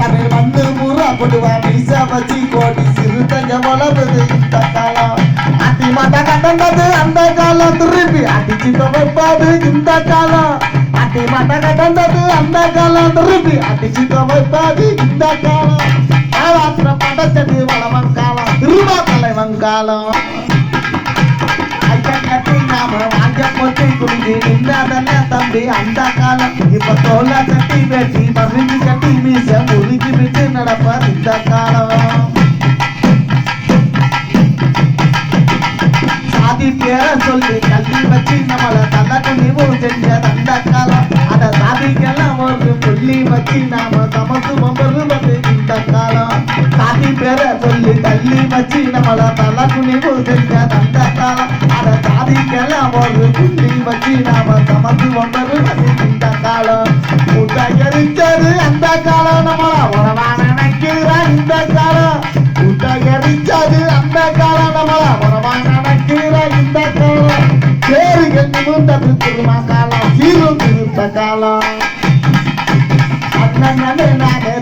தமிழ் வந்து முறா போடுவா. மீச வச்சு கோடி சிறு தங்க வளருது இந்த காலம். அத்தி மாட்டா கட்டந்தது அந்த காலம். திருப்பி அடிச்சு துவைப்பாது இந்த காலம். அத்தி மாட்டா கட்டந்தது அந்த காலம். திருப்பி அடிச்சு துவைப்பாது இந்த காலம். காலாத்திர படைச்சது வளவன் காலம். திருமா தலைவன் காலம் போட்டு குடிஞ்சு தம்பி அந்த காலம். இப்ப தோல கட்டி வெட்டி மருங்கி கட்டி மீச முறுக்கி விட்டு நடப்பார் இந்த காலம். சாதி பேர சொல்லி கல்வி வச்சு நம்மள தள்ள துணிவு செஞ்ச அந்த காலம். அத சாதிக்கெல்லாம் ஒரு புள்ளி வச்சு நாம சமத்து வருவது இந்த காலம். சாதி பெற சொல்லி தள்ளி வச்சு நம்மள தள்ள துணிவு செஞ்ச தந்த காலம் அத சாதிக்கலாம் ஒரு புள்ளி வச்சு நாம சமத்து வருவது இந்த காலம். முட்டகரிச்சது அந்த காலம். நம்மள உறவா நினைக்கிற இந்த காலம். முட்டகரிச்சது அந்த காலம். நம்மள உறவா நினைக்கிற இந்த காலம். சேரிகள் நிமிர்ந்தது திருமா காலம். சீரும் திருத்த காலம். அண்ணனே நானே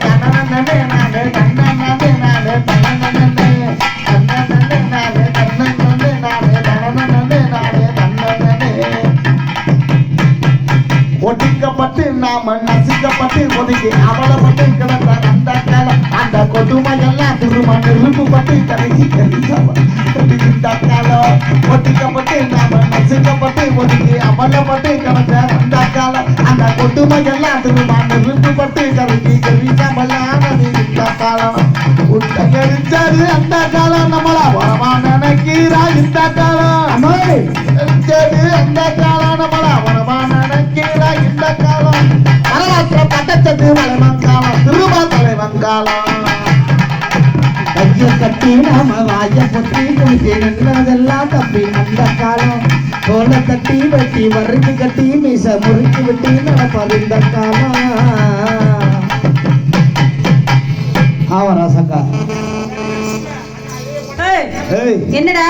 ஒடுக்கப்பட்டு நாம நசிக்கப்பட்டு ஒதுக்கி அவலப்பட்டு கிடந்த அந்த காலம் அந்த கொடுமையெல்லாம் திரும்ப நெருப்புப்பட்டு கருகி கருகிந்த காலம் ஒடுக்கப்பட்டு நாம நசிக்கப்பட்டு ஒதுக்கி அவலப்பட்டு கிடந்த அந்த காலம் அந்த கொடுமையெல்லாம் திரும்ப நெருப்புப்பட்டு கருகி கருகாமலானது இந்த காலம். உத்தகரிச்சது அந்த காலம் நம்மள வரமா நினைக்கிறா இந்த காலம். வரலாற்ற பட்டச்சது வளைவங்காலம் திரும்ப தலைவங்காலம் கைய கட்டி நாம வாய பொத்தி குளிச்சு நின்றதெல்லாம் தப்பி அந்த காலம். தோலை தட்டி வெட்டி வறுத்து கட்டி மீச முறுக்கி விட்டு நடப்பது இந்த காலம். ஆவரா சங்கா ஏய், ஏய் என்னடா?